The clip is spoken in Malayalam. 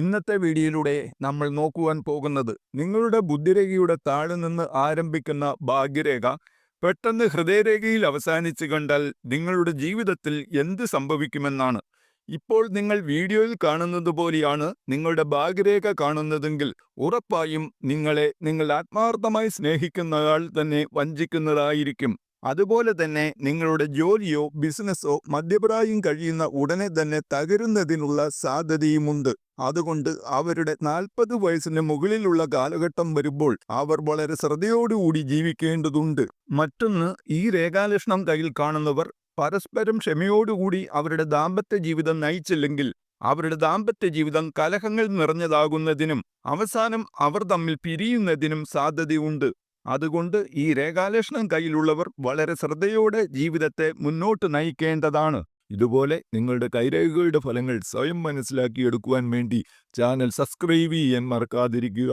ഇന്നത്തെ വീഡിയോയിലൂടെ നമ്മൾ നോക്കുവാൻ പോകുന്നത് നിങ്ങളുടെ ബുദ്ധിരേഖയുടെ താഴെ നിന്ന് ആരംഭിക്കുന്ന ഭാഗ്യരേഖ പെട്ടെന്ന് ഹൃദയരേഖയിൽ അവസാനിച്ചു കണ്ടാൽ നിങ്ങളുടെ ജീവിതത്തിൽ എന്ത് സംഭവിക്കുമെന്നാണ്. ഇപ്പോൾ നിങ്ങൾ വീഡിയോയിൽ കാണുന്നത് പോലെയാണ് നിങ്ങളുടെ ഭാഗ്യരേഖ കാണുന്നതെങ്കിൽ ഉറപ്പായും നിങ്ങളെ നിങ്ങൾ ആത്മാർത്ഥമായി സ്നേഹിക്കുന്നയാൾ തന്നെ വഞ്ചിക്കുന്നതായിരിക്കും. അതുപോലെ തന്നെ നിങ്ങളുടെ ജോലിയോ ബിസിനസ്സോ മദ്യപ്രായം കഴിയുന്ന ഉടനെ തന്നെ തകരുന്നതിനുള്ള സാധ്യതയുമുണ്ട്. അതുകൊണ്ട് അവരുടെ നാൽപ്പത് വയസ്സിന് മുകളിലുള്ള കാലഘട്ടം വരുമ്പോൾ അവർ വളരെ ശ്രദ്ധയോടുകൂടി ജീവിക്കേണ്ടതുണ്ട്. മറ്റൊന്ന് ഈ രേഖാലക്ഷണം കയ്യിൽ കാണുന്നവർ പരസ്പരം ക്ഷമയോടുകൂടി അവരുടെ ദാമ്പത്യ ജീവിതം നയിച്ചില്ലെങ്കിൽ അവരുടെ ദാമ്പത്യ ജീവിതം കലഹങ്ങൾ നിറഞ്ഞതാകുന്നതിനും അവസാനം അവർ തമ്മിൽ പിരിയുന്നതിനും സാധ്യതയുണ്ട്. അതുകൊണ്ട് ഈ രേഖാലക്ഷണം കയ്യിലുള്ളവർ വളരെ ശ്രദ്ധയോടെ ജീവിതത്തെ മുന്നോട്ട് നയിക്കേണ്ടതാണ്. ഇതുപോലെ നിങ്ങളുടെ കൈരേഖകളുടെ ഫലങ്ങൾ സ്വയം മനസ്സിലാക്കിയെടുക്കുവാൻ വേണ്ടി ചാനൽ സബ്സ്ക്രൈബ് ചെയ്യാൻ മറക്കാതിരിക്കുക.